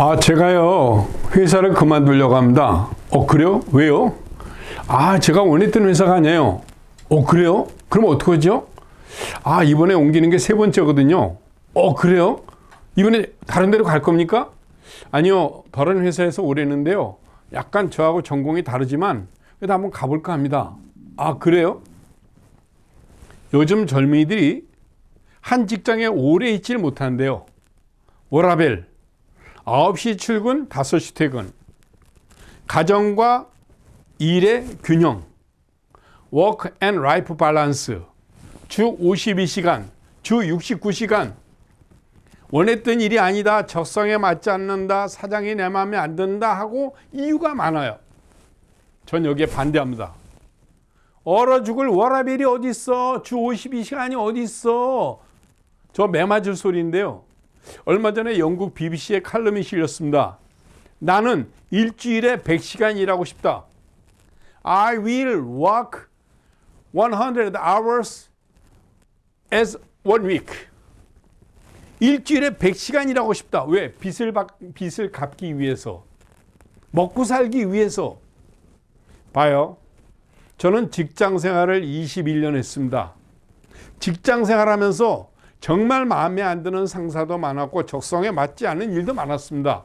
아, 제가요, 회사를 그만두려고 합니다. 어, 그래요? 왜요? 아, 제가 원했던 회사가 아니에요. 어, 그래요? 그럼 어떡하죠? 아, 이번에 옮기는 게 세 번째거든요. 어, 그래요? 이번에 다른 데로 갈 겁니까? 아니요, 다른 회사에서 오래 했는데요. 약간 저하고 전공이 다르지만, 그래도 한번 가볼까 합니다. 아, 그래요? 요즘 젊은이들이 한 직장에 오래 있질 못하는데요. 워라벨, 9시 출근, 5시 퇴근. 가정과 일의 균형. 워크 앤 라이프 밸런스. 주 52시간, 주 69시간. 원했던 일이 아니다. 적성에 맞지 않는다. 사장이 내 마음에 안 든다 하고 이유가 많아요. 전 여기에 반대합니다. 얼어 죽을 워라벨이 어디 있어? 주 52시간이 어디 있어? 저 매맞을 소리인데요. 얼마 전에 영국 BBC의 칼럼이 실렸습니다. 나는 일주일에 100시간 일하고 싶다. I will work 100 hours as one week. 일주일에 100시간 일하고 싶다. 왜? 빚을, 받, 빚을 갚기 위해서. 먹고 살기 위해서. 봐요. 저는 직장 생활을 21년 했습니다. 직장 생활하면서 정말 마음에 안 드는 상사도 많았고 적성에 맞지 않는 일도 많았습니다.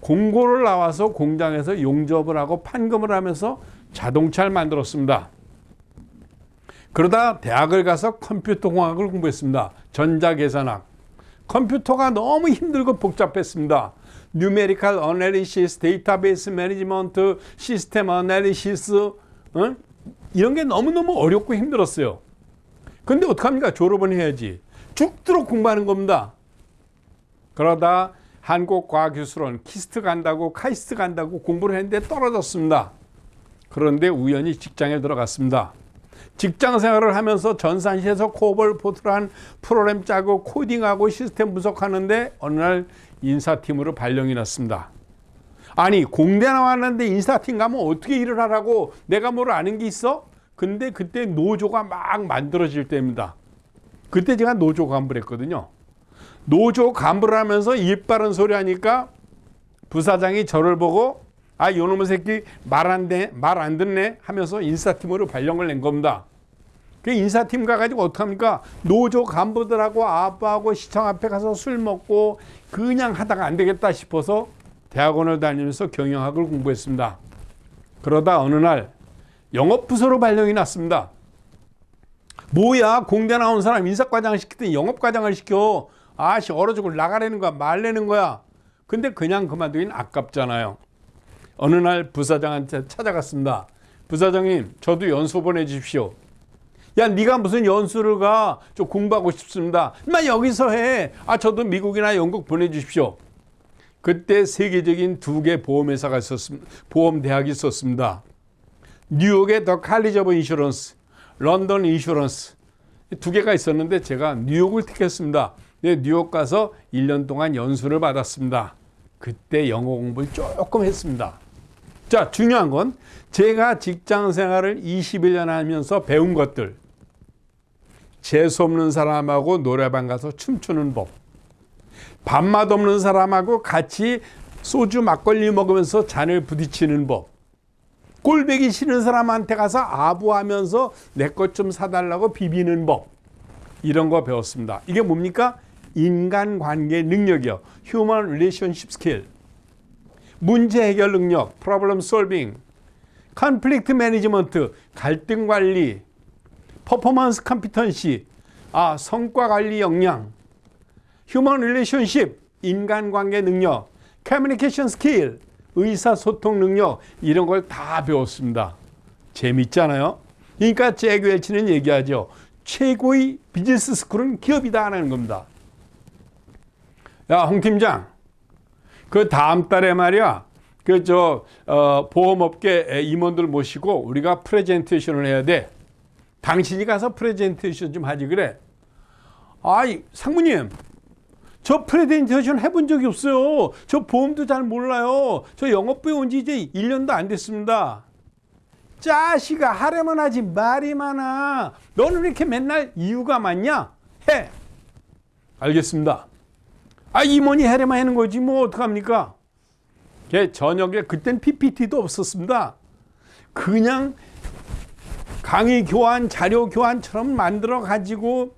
공고를 나와서 공장에서 용접을 하고 판금을 하면서 자동차를 만들었습니다. 그러다 대학을 가서 컴퓨터 공학을 공부했습니다. 전자계산학. 컴퓨터가 너무 힘들고 복잡했습니다. 뉴메리컬 어널리시스, 데이터베이스 매니지먼트, 시스템 어널리시스 어? 이런 게 너무너무 어렵고 힘들었어요. 근데 어떡합니까? 졸업은 해야지. 죽도록 공부하는 겁니다. 그러다 한국과학기술원 키스트 간다고 카이스트 간다고 공부를 했는데 떨어졌습니다. 그런데 우연히 직장에 들어갔습니다. 직장 생활을 하면서 전산시에서 코볼 포트란 프로그램 짜고 코딩하고 시스템 분석하는데 어느 날 인사팀으로 발령이 났습니다. 아니 공대 나왔는데 인사팀 가면 어떻게 일을 하라고 내가 뭘 아는 게 있어? 근데 그때 노조가 막 만들어질 때입니다. 그때 제가 노조 간부를 했거든요. 노조 간부를 하면서 입 바른 소리 하니까 부사장이 저를 보고 아, 요놈의 새끼 말 안 돼, 말 안 듣네 하면서 인사팀으로 발령을 낸 겁니다. 그 인사팀 가가지고 어떡합니까? 노조 간부들하고 아빠하고 시청 앞에 가서 술 먹고 그냥 하다가 안 되겠다 싶어서 대학원을 다니면서 경영학을 공부했습니다. 그러다 어느 날 영업부서로 발령이 났습니다. 뭐야 공대 나온 사람 인사과장을 시키더니 영업과장을 시켜. 아씨 얼어 죽을 나가라는 거야 말라는 거야. 근데 그냥 그만두긴 아깝잖아요. 어느 날 부사장한테 찾아갔습니다. 부사장님 저도 연수 보내주십시오. 야 네가 무슨 연수를 가 저 공부하고 싶습니다. 마 여기서 해아 저도 미국이나 영국 보내주십시오. 그때 세계적인 두 개 보험회사가 있었습니다 보험 대학이 있었습니다 뉴욕의 더 칼리지 오브 인슈런스 런던 인슈런스 두 개가 있었는데 제가 뉴욕을 택했습니다. 네, 뉴욕 가서 1년 동안 연수를 받았습니다. 그때 영어 공부를 조금 했습니다. 자, 중요한 건 제가 직장 생활을 21년 하면서 배운 것들. 재수 없는 사람하고 노래방 가서 춤추는 법. 밥맛 없는 사람하고 같이 소주 막걸리 먹으면서 잔을 부딪히는 법. 꼴배기 싫은 사람한테 가서 아부하면서 내 것 좀 사달라고 비비는 법. 이런 거 배웠습니다. 이게 뭡니까? 인간관계 능력이요. Human Relationship Skill. 문제 해결 능력, Problem Solving. Conflict Management, 갈등 관리. Performance Competency, 아, 성과 관리 역량. Human Relationship, 인간관계 능력. Communication Skill, 의사소통 능력 이런 걸 다 배웠습니다. 재밌잖아요. 그러니까 잭 웰치는 얘기하죠. 최고의 비즈니스 스쿨은 기업이다 하는 겁니다. 야, 홍 팀장. 그 다음 달에 말이야. 그저 어, 보험업계 임원들 모시고 우리가 프레젠테이션을 해야 돼. 당신이 가서 프레젠테이션 좀 하지 그래. 아이, 상무님. 저 프레젠테이션 해본 적이 없어요. 저 보험도 잘 몰라요. 저 영업 배운 지 이제 1년도 안 됐습니다. 짜시가 하려면 하지 말이 많아. 너는 이렇게 맨날 이유가 많냐? 해. 알겠습니다. 아 임원이 해야만 하는 거지 뭐 어떡합니까? 걔 저녁에 그땐 PPT도 없었습니다. 그냥 강의 교환, 자료 교환처럼 만들어 가지고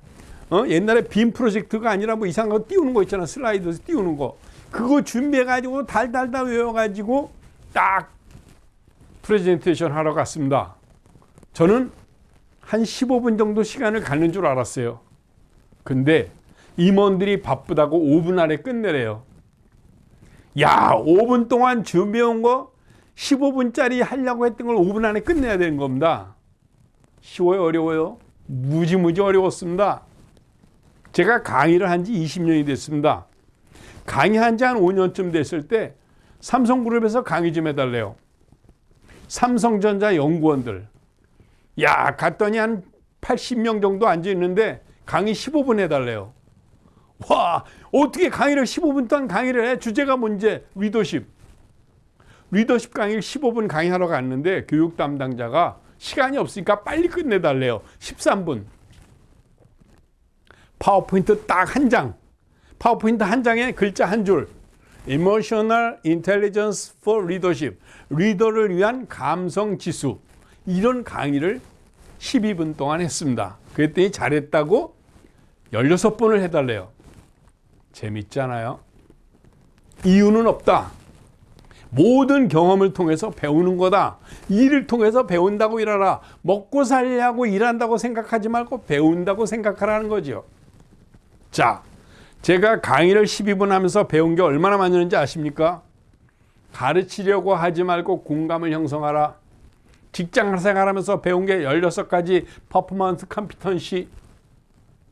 어? 옛날에 빔 프로젝트가 아니라 뭐 이상한 거 띄우는 거 있잖아. 슬라이드에서 띄우는 거. 그거 준비해 가지고 달달달 외워 가지고 딱 프레젠테이션 하러 갔습니다. 저는 한 15분 정도 시간을 갖는 줄 알았어요. 근데 임원들이 바쁘다고 5분 안에 끝내래요. 야, 5분 동안 준비해온 거 15분짜리 하려고 했던 걸 5분 안에 끝내야 되는 겁니다. 쉬워요, 어려워요? 무지무지 어려웠습니다. 제가 강의를 한 지 20년이 됐습니다. 강의한 지 한 5년쯤 됐을 때 삼성그룹에서 강의 좀 해달래요. 삼성전자 연구원들. 야, 갔더니 한 80명 정도 앉아 있는데 강의 15분 해달래요. 와, 어떻게 강의를 15분 동안 강의를 해? 주제가 뭔지 리더십. 리더십 강의를 15분 강의하러 갔는데 교육 담당자가 시간이 없으니까 빨리 끝내달래요. 13분. 파워포인트 딱 한 장. 파워포인트 한 장에 글자 한 줄. Emotional Intelligence for Leadership. 리더를 위한 감성 지수. 이런 강의를 12분 동안 했습니다. 그랬더니 잘했다고 16번을 해달래요. 재밌잖아요. 이유는 없다. 모든 경험을 통해서 배우는 거다. 일을 통해서 배운다고 일하라. 먹고 살려고 일한다고 생각하지 말고 배운다고 생각하라는 거죠. 자, 제가 강의를 12분 하면서 배운 게 얼마나 많았는지 아십니까? 가르치려고 하지 말고 공감을 형성하라. 직장 생활하면서 배운 게 16가지 퍼포먼스 컴피턴시.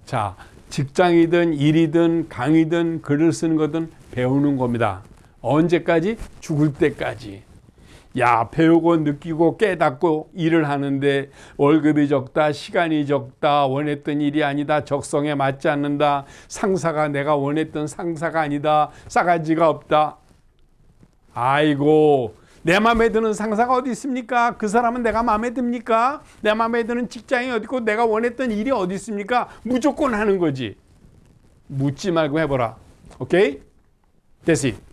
자, 직장이든 일이든 강의든 글을 쓰는 거든 배우는 겁니다. 언제까지? 죽을 때까지. 야, 배우고 느끼고 깨닫고 일을 하는데 월급이 적다, 시간이 적다, 원했던 일이 아니다, 적성에 맞지 않는다, 상사가 내가 원했던 상사가 아니다, 싸가지가 없다. 아이고, 내 마음에 드는 상사가 어디 있습니까? 그 사람은 내가 마음에 듭니까? 내 마음에 드는 직장이 어디 있고 내가 원했던 일이 어디 있습니까? 무조건 하는 거지. 묻지 말고 해보라. 오케이? It.